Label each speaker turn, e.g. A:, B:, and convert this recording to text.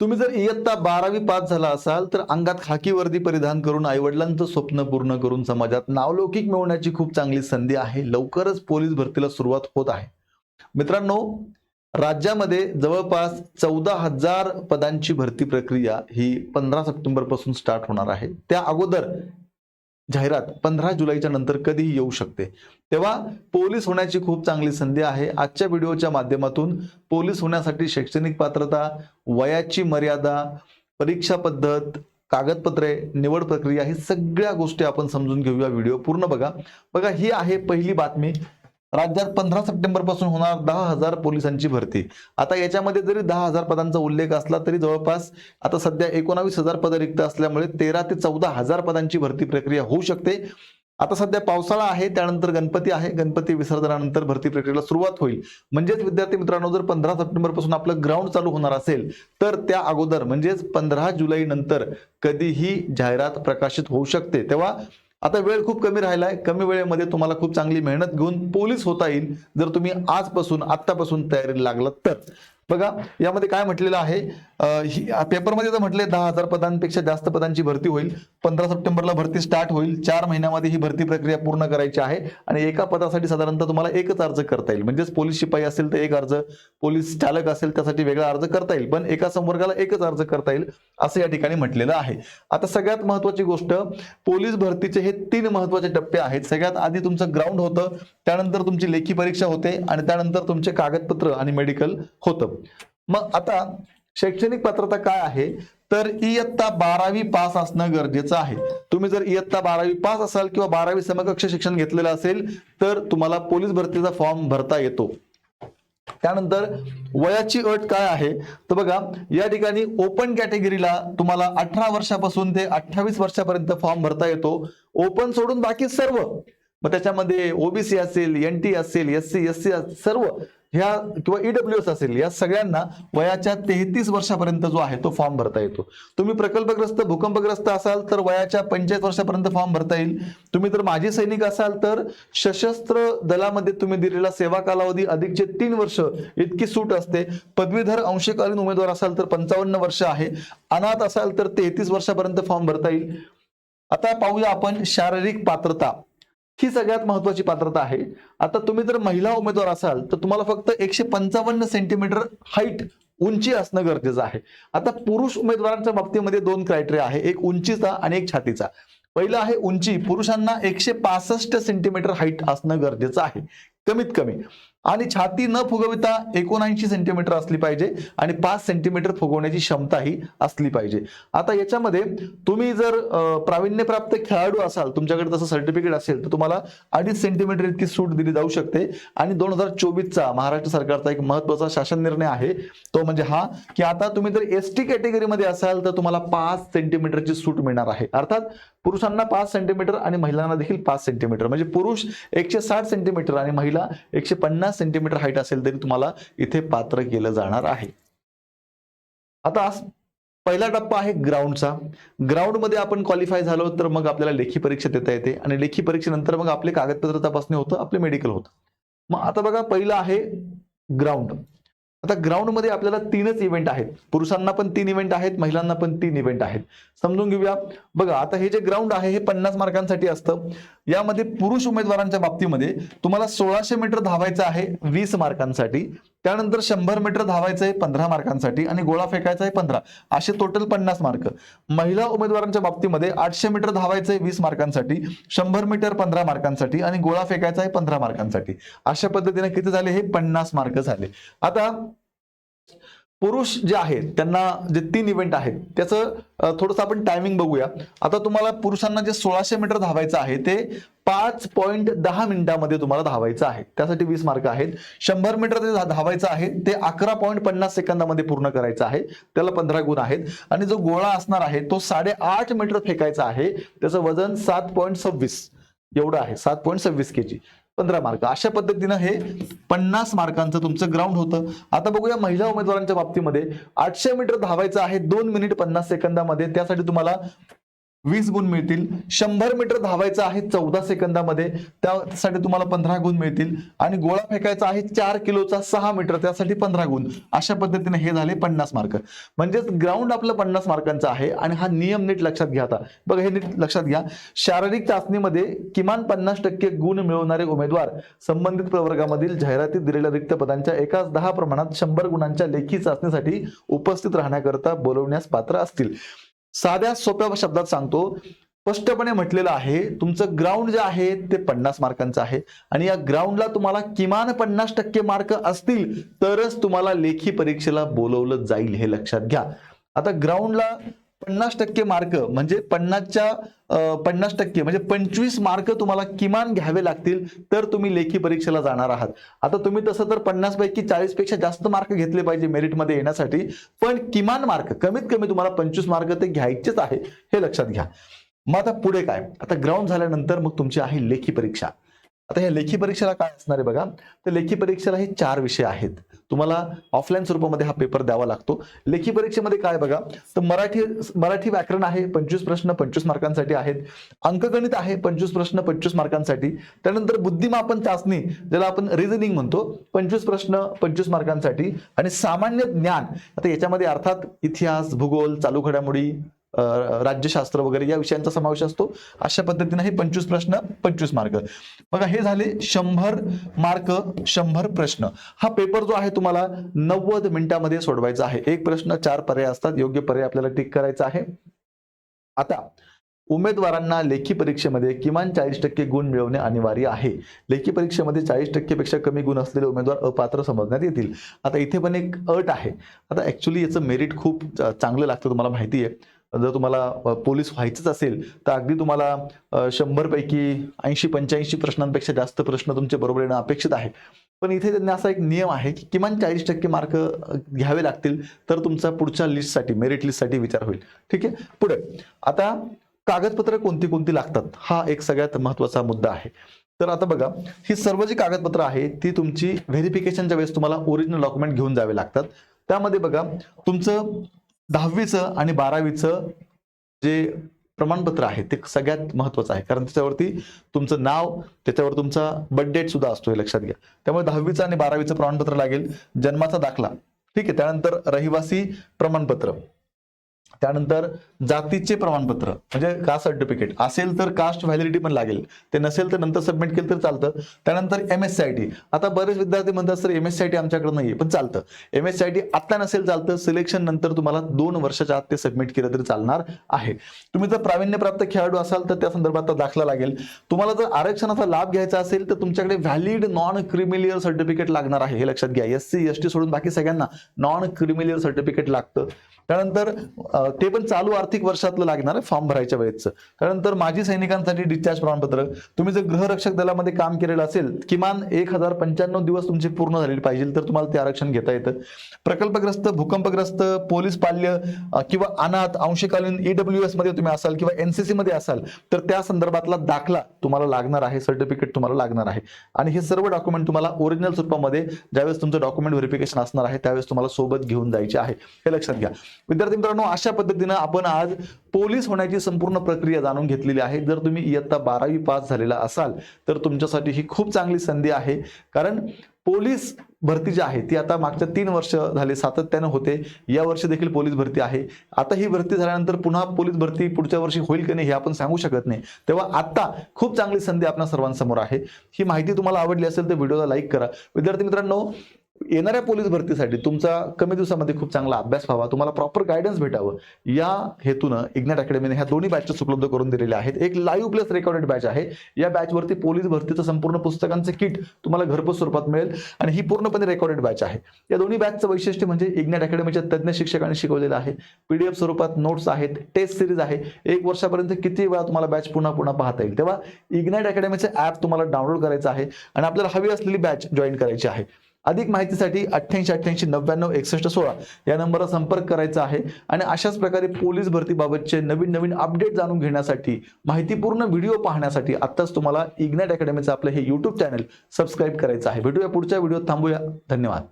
A: तुम्ही जर इयत्ता बारावी पास झाला असाल तर अंगात खाकी वर्दी परिधान करून आईवडिलांचं स्वप्न पूर्ण करून समाजात नावलौकिक मिळवण्याची खूप चांगली संधी आहे. लवकरच पोलीस भरतीला सुरुवात होत आहे. मित्रांनो राज्यामध्ये जवळपास चौदा हजार पदांची भरती प्रक्रिया ही पंधरा सप्टेंबरपासून स्टार्ट होणार आहे. त्या अगोदर जाहिरात पंधरा जुलैच्या नंतर कधीही येऊ शकते. तेव्हा पोलीस होण्याची खूप चांगली संधी आहे. आजच्या व्हिडिओच्या माध्यमातून पोलीस होण्यासाठी शैक्षणिक पात्रता वयाची मर्यादा परीक्षा पद्धत कागदपत्रे निवड प्रक्रिया ही सगळ्या गोष्टी आपण समजून घेऊया. व्हिडिओ पूर्ण बघा. बघा ही आहे पहिली बातमी. राज्यात पंधरा सप्टेंबरपासून होणार दहा हजार पोलिसांची भरती. आता याच्यामध्ये जरी दहा हजार पदांचा उल्लेख असला तरी जवळपास आता सध्या एकोणावीस हजार पदं रिक्त असल्यामुळे तेरा ते चौदा हजार पदांची भरती प्रक्रिया होऊ शकते. आता सध्या पावसाळा आहे त्यानंतर गणपती आहे. गणपती विसर्जनानंतर भरती प्रक्रियेला सुरुवात होईल. म्हणजेच विद्यार्थी मित्रांनो जर पंधरा सप्टेंबरपासून आपलं ग्राउंड चालू होणार असेल तर त्या अगोदर म्हणजेच पंधरा जुलै नंतर कधीही जाहिरात प्रकाशित होऊ शकते. तेव्हा आता वेळ खूप कमी राहिलाय. कमी वेळेमध्ये तुम्हाला खूप चांगली मेहनत घेऊन पोलीस होता येईल. जर तुम्ही आजपासून आत्तापासून तयारीला लागलात तर. बघा यामध्ये काय म्हटलेलं आहे? ही- पेपरमध्ये तर म्हटले दहा हजार पदांपेक्षा जास्त पदांची भरती होईल. पंधरा सप्टेंबरला भरती स्टार्ट होईल. चार महिन्यामध्ये ही भरती प्रक्रिया पूर्ण करायची आहे आणि एका पदासाठी साधारणतः तुम्हाला एकच अर्ज करता येईल. म्हणजेच पोलीस शिपाई असेल तर एक अर्ज पोलीस चालक असेल त्यासाठी वेगळा अर्ज करता येईल. पण एका संवर्गाला एकच अर्ज करता येईल असं या ठिकाणी म्हटलेलं आहे. आता सगळ्यात महत्वाची गोष्ट पोलीस भरतीचे हे तीन महत्त्वाचे टप्पे आहेत. सगळ्यात आधी तुमचं ग्राउंड होतं त्यानंतर तुमची लेखी परीक्षा होते आणि त्यानंतर तुमचे कागदपत्र आणि मेडिकल होतं. मग आता शैक्षणिक पात्रता काय आहे? तर इयत्ता बारावी पास असणं गरजेचं आहे. तुम्ही जर इयत्ता बारावी पास असाल किंवा बारावी समकक्ष शिक्षण घेतलेलं असेल तर तुम्हाला पोलीस भरतीचा फॉर्म भरता येतो. त्यानंतर वयाची अट काय आहे? तर बघा या ठिकाणी ओपन कॅटेगरीला तुम्हाला अठरा वर्षापासून ते अठ्ठावीस वर्षापर्यंत फॉर्म भरता येतो. ओपन सोडून बाकी सर्व मग त्याच्यामध्ये ओबीसी असेल एन टी असेल एस सी एस सी सर्व ह्या किंवा ईडब्ल्यू एस असेल या सगळ्यांना वयाच्या तेहतीस वर्षापर्यंत जो आहे तो फॉर्म भरता येतो. तुम्ही प्रकल्पग्रस्त भूकंपग्रस्त असाल तर वयाच्या पंचेचाळीस वर्षापर्यंत फॉर्म भरता येईल. तुम्ही जर माजी सैनिक असाल तर सशस्त्र दलामध्ये तुम्ही दिलेला सेवा कालावधी अधिकचे तीन वर्ष इतकी सूट असते. पदवीधर अंशकालीन उमेदवार असाल तर पंचावन्न वर्ष आहे. अनाथ असाल तर तेहतीस वर्षापर्यंत फॉर्म भरता येईल. आता पाहूया आपण शारीरिक पात्रता. ही सगळ्यात महत्वाची पात्रता आहे. आता तुम्ही जर महिला उमेदवार असाल तर तुम्हाला फक्त एकशे पंचावन्न सेंटीमीटर हाईट उंची असणं गरजेचं आहे. आता पुरुष उमेदवारांच्या बाबतीमध्ये दोन क्रायटेरिया आहे. एक उंचीचा आणि एक छातीचा. पहिला आहे उंची. पुरुषांना एकशे पासष्ट सेंटीमीटर हाईट असणं गरजेचं आहे. कमीत कमी. आणि छाती न फुगविता एकोणऐंशी सेंटीमीटर असली पाहिजे आणि पाच सेंटीमीटर फुगवण्याची क्षमताही असली पाहिजे. आता याच्यामध्ये तुम्ही जर प्रावीण्यप्राप्त खेळाडू असाल तुमच्याकडे तसं सर्टिफिकेट असेल तर तुम्हाला अडीच सेंटीमीटर इतकी सूट दिली जाऊ शकते. आणि दोन हजार चोवीसचा महाराष्ट्र सरकारचा एक महत्त्वाचा शासन निर्णय आहे. तो म्हणजे हा की आता तुम्ही जर एस टी कॅटेगरीमध्ये असाल तर तुम्हाला पाच सेंटीमीटरची सूट मिळणार आहे. अर्थात पुरुषांना पाच सेंटीमीटर आणि महिलांना देखील पाच सेंटीमीटर म्हणजे पुरुष एकशे साठ सेंटीमीटर आणि महिला एकशे पन्नास सेंटीमीटर हाईट असेल तरी तुम्हाला इथे पात्र केलं जाणार आहे. आता पहिला टप्पा आहे ग्राउंडचा ग्राउंडमध्ये आपण क्वालिफाय झालो तर मग आपल्याला लेखी परीक्षा देता येते आणि लेखी परीक्षेनंतर मग आपले कागदपत्र तपासणी होतं आपले मेडिकल होतं. मग आता बघा पहिलं आहे ग्राउंड आता ग्राउंडमध्ये आपल्याला तीनच इव्हेंट आहेत. पुरुषांना पण तीन इव्हेंट आहेत महिलांना पण तीन इव्हेंट आहेत. समजून घेऊया. बघा आता हे जे ग्राउंड आहे हे पन्नास मार्कांसाठी असतं. यामध्ये पुरुष उमेदवारांच्या बाबतीमध्ये तुम्हाला सोळाशे मीटर धावायचं आहे वीस मार्कांसाठी. त्यानंतर शंभर मीटर धावायचं आहे पंधरा मार्कांसाठी आणि गोळा फेकायचा आहे पंधरा. असे टोटल पन्नास मार्क. महिला उमेदवारांच्या बाबतीमध्ये आठशे मीटर धावायचं आहे वीस मार्कांसाठी शंभर मीटर पंधरा मार्कांसाठी आणि गोळा फेकायचा आहे पंधरा मार्कांसाठी. अशा पद्धतीने किती झाले? हे पन्नास मार्क झाले. आता पुरुष जे आहेत त्यांना जे तीन इव्हेंट आहेत त्याचं थोडंसं आपण टायमिंग बघूया. आता तुम्हाला पुरुषांना जे सोळाशे मीटर धावायचं आहे ते पाच पॉईंट दहा मिनिटामध्ये तुम्हाला धावायचं आहे. त्यासाठी वीस मार्क आहेत. शंभर मीटर जे धावायचं आहे ते अकरा पॉईंट पन्नास सेकंदामध्ये पूर्ण करायचं आहे. त्याला पंधरा गुण आहेत. आणि जो गोळा असणार आहे तो साडेआठ मीटर फेकायचा आहे. त्याचं वजन सात पॉईंट सव्वीस. एवढं आहे सात पॉईंट सव्वीस के जी पंधरा मार्क. अशा पद्धतीनं हे पन्नास मार्कांचं तुमचं ग्राउंड होतं. आता बघूया महिला उमेदवारांच्या बाबतीमध्ये आठशे मीटर धावायचं आहे दोन मिनिट पन्नास सेकंदामध्ये. त्यासाठी तुम्हाला वीस गुण मिळतील. शंभर मीटर धावायचं आहे चौदा सेकंदामध्ये. त्यासाठी तुम्हाला पंधरा गुण मिळतील. आणि गोळा फेकायचा आहे चार किलोचा सहा मीटर. त्यासाठी पंधरा गुण. अशा पद्धतीने हे झाले पन्नास मार्क. म्हणजेच ग्राउंड आपलं पन्नास मार्कांचं आहे. आणि हा नियम नीट लक्षात घ्या आता. बघा हे नीट लक्षात घ्या. शारीरिक चाचणीमध्ये किमान पन्नास टक्के गुण मिळवणारे उमेदवार संबंधित प्रवर्गामधील जाहिरातीत दिलेल्या रिक्त पदांच्या एकाच दहा प्रमाणात शंभर गुणांच्या लेखी चाचणीसाठी उपस्थित राहण्याकरता बोलवण्यास पात्र असतील. साध्या सोप्या शब्दात सांगतो. स्पष्टपणे म्हटलेलं आहे तुमचं ग्राउंड जे आहे ते पन्नास मार्कांचं आहे. आणि या ग्राउंडला तुम्हाला किमान पन्नास टक्के मार्क असतील तरच तुम्हाला लेखी परीक्षेला बोलवलं जाईल हे लक्षात घ्या. आता ग्राउंडला पन्नास टक्के मार्क म्हणजे पन्नासच्या पन्नास टक्के म्हणजे पंचवीस मार्क तुम्हाला किमान घ्यावे लागतील तर तुम्ही लेखी परीक्षेला जाणार आहात. आता तुम्ही तसं तर पन्नास पैकी चाळीसपेक्षा जास्त मार्क घेतले पाहिजे मेरिटमध्ये येण्यासाठी पण किमान मार्क कमीत कमी तुम्हाला पंचवीस मार्क ते घ्यायचेच आहे हे लक्षात घ्या. मग आता पुढे काय? आता ग्राउंड झाल्यानंतर मग तुमची आहे लेखी परीक्षा. आता ह्या लेखी परीक्षेला काय असणार आहे बघा? तर लेखी परीक्षेला हे चार विषय आहेत. तुम्हाला ऑफलाईन स्वरूपामध्ये हा पेपर द्यावा लागतो. लेखी परीक्षेमध्ये काय बघा? तर मराठी मराठी व्याकरण आहे पंचवीस प्रश्न पंचवीस मार्कांसाठी आहेत. अंकगणित आहे पंचवीस प्रश्न पंचवीस मार्कांसाठी. त्यानंतर बुद्धिमापन चाचणी ज्याला आपण रिझनिंग म्हणतो पंचवीस प्रश्न पंचवीस मार्कांसाठी. आणि सामान्य ज्ञान आता याच्यामध्ये अर्थात इतिहास भूगोल चालू घडामोडी राज्यशास्त्र वगैरे या विषयांचा समावेश असतो. अशा पद्धतीने हे पंचवीस प्रश्न पंचवीस मार्क. बघा हे झाले शंभर मार्क शंभर प्रश्न. हा पेपर जो आहे तुम्हाला नव्वद मिनिटामध्ये सोडवायचा आहे. एक प्रश्न चार पर्याय असतात. योग्य पर्याय आपल्याला टिक करायचा आहे. आता उमेदवारांना लेखी परीक्षेमध्ये किमान चाळीस टक्के गुण मिळवणे अनिवार्य आहे. लेखी परीक्षेमध्ये चाळीस टक्केपेक्षा कमी गुण असलेले उमेदवार अपात्र समजण्यात येतील. आता इथे पण एक अट आहे. आता ऍक्च्युली याचं मेरिट खूप चांगलं लागतं तुम्हाला माहिती आहे. जर तुम्हाला पोलीस व्हायचंच असेल तर अगदी तुम्हाला शंभरपैकी ऐंशी पंच्याऐंशी प्रश्नांपेक्षा जास्त प्रश्न तुमचे बरोबर येणं अपेक्षित आहे. पण इथे त्यांना असा एक नियम आहे की किमान चाळीस टक्के मार्क घ्यावे लागतील तर तुमचा पुढच्या लिस्टसाठी मेरिट लिस्टसाठी विचार होईल. ठीक आहे? पुढे. आता कागदपत्र कोणती कोणती लागतात? हा एक सगळ्यात महत्त्वाचा मुद्दा आहे. तर आता बघा ही सर्व जी कागदपत्र आहे ती तुमची व्हेरिफिकेशनच्या वेळेस तुम्हाला ओरिजिनल डॉक्युमेंट घेऊन जावे लागतात. त्यामध्ये बघा तुमचं दहावीचं आणि बारावीचं जे प्रमाणपत्र आहे ते सगळ्यात महत्वाचं आहे. कारण त्याच्यावरती तुमचं नाव त्याच्यावर तुमचा बर्थ डेट सुद्धा असतो हे लक्षात घ्या. त्यामुळे दहावीचं आणि बारावीचं प्रमाणपत्र लागेल जन्माचा दाखला. ठीक आहे त्यानंतर रहिवासी प्रमाणपत्र. त्यानंतर जातीचे प्रमाणपत्र म्हणजे कास्ट सर्टिफिकेट असेल तर कास्ट व्हॅलिडिटी पण लागेल. ते नसेल तर नंतर सबमिट केलं तर चालतं. त्यानंतर M S C I T आता बरेच विद्यार्थी म्हणतात sir M S C I T आमच्याकडे नाही पण चालतं. M S C I T आता नसेल चालतं सिलेक्शन नंतर तुम्हाला दोन वर्षाच्या आत ते सबमिट केलं तरी चालणार आहे. तुम्ही जर प्रावीण्यप्राप्त खेळाडू असाल तर त्या संदर्भात दाखला लागेल. तुम्हाला जर आरक्षणाचा लाभ घ्यायचा असेल तर तुमच्याकडे व्हॅलिड नॉन क्रिमिलियर सर्टिफिकेट लागणार आहे. हे लक्षात घ्या. एस सी एस टी सोडून बाकी सगळ्यांना नॉन क्रिमिलियर सर्टिफिकेट लागतं. त्यानंतर ते पण चालू आर्थिक वर्षातलं लागणार आहे फॉर्म भरायच्या वेळेचं त्यानंतर माजी सैनिकांसाठी डिस्चार्ज प्रमाणपत्र. तुम्ही जर गृहरक्षक दलामध्ये काम केलेलं असेल किमान एक हजार पंच्याण्णव दिवस तुमचे पूर्ण झालेले पाहिजे तर तुम्हाला ते आरक्षण घेता येतं. प्रकल्पग्रस्त भूकंपग्रस्त पोलीस पाल्य किंवा अनाथ अंशकालीन ईडब्ल्यू एसमध्ये तुम्ही असाल किंवा एनसीसी मध्ये असाल तर त्या संदर्भातला दाखला तुम्हाला लागणार आहे सर्टिफिकेट तुम्हाला लागणार आहे. आणि हे सर्व डॉक्युमेंट तुम्हाला ओरिजिनल स्वरूपामध्ये ज्यावेळेस तुमचं डॉक्युमेंट व्हेरिफिकेशन असणार आहे त्यावेळेस तुम्हाला सोबत घेऊन जायचे आहे. हे लक्षात घ्या. विद्यार्थी मित्रांनो अशा पद्धतीनं आपण आज पोलीस होण्याची संपूर्ण प्रक्रिया जाणून घेतलेली आहे. जर तुम्ही इयत्ता बारावी पास झालेला असाल तर तुमच्यासाठी ही खूप चांगली संधी आहे. कारण पोलीस भरती जी आहे ती आता मागच्या तीन वर्ष झाले सातत्यानं होते. या वर्षी देखील पोलीस भरती आहे. आता ही भरती झाल्यानंतर पुन्हा पोलीस भरती पुढच्या वर्षी होईल की नाही हे आपण सांगू शकत नाही. तेव्हा आता खूप चांगली संधी आपल्या सर्वांसमोर आहे. ही माहिती तुम्हाला आवडली असेल तर व्हिडिओला लाईक करा. विद्यार्थी मित्रांनो येणाऱ्या पोलीस भरतीसाठी तुमचा कमी दिवसामध्ये खूप चांगला अभ्यास व्हावा तुम्हाला प्रॉपर गायडन्स भेटावं. या हेतूनं इग्नॅट अकॅडमीने ह्या दोन्ही बॅचेस उपलब्ध करून दिलेले आहेत. एक लाईव्ह प्लस रेकॉर्डेड बॅच आहे. या बॅचवरती पोलीस भरतीचं संपूर्ण पुस्तकांचं किट तुम्हाला घरपोच स्वरूपात मिळेल आणि ही पूर्णपणे रेकॉर्डेड बॅच आहे. या दोन्ही बॅचचं वैशिष्ट्य म्हणजे इग्नॅट अकॅडमीच्या तज्ज्ञ शिक्षकांनी शिकवलेलं आहे. पीडीएफ स्वरूपात नोट्स आहेत टेस्ट सिरीज आहे. एक वर्षापर्यंत किती वेळा तुम्हाला बॅच पुन्हा पुन्हा पाहता येईल. तेव्हा इग्नॅट अकॅडमीचे ॲप तुम्हाला डाउनलोड करायचं आहे आणि आपल्याला हवी असलेली बॅच जॉईन करायची आहे. अधिक माहितीसाठी अठ्ठ्याऐंशी अठ्ठ्याऐंशी नव्याण्णव एकसष्ट सोळा या नंबरला संपर्क करायचा आहे. आणि अशाच प्रकारे पोलीस भरतीबाबतचे नवीन नवीन अपडेट जाणून घेण्यासाठी माहितीपूर्ण व्हिडिओ पाहण्यासाठी आत्ताच तुम्हाला इग्नॅट अकॅडमीचं आपलं हे यूट्यूब चॅनल सबस्क्राईब करायचं आहे. भेटूया पुढच्या व्हिडिओत. थांबूया. धन्यवाद.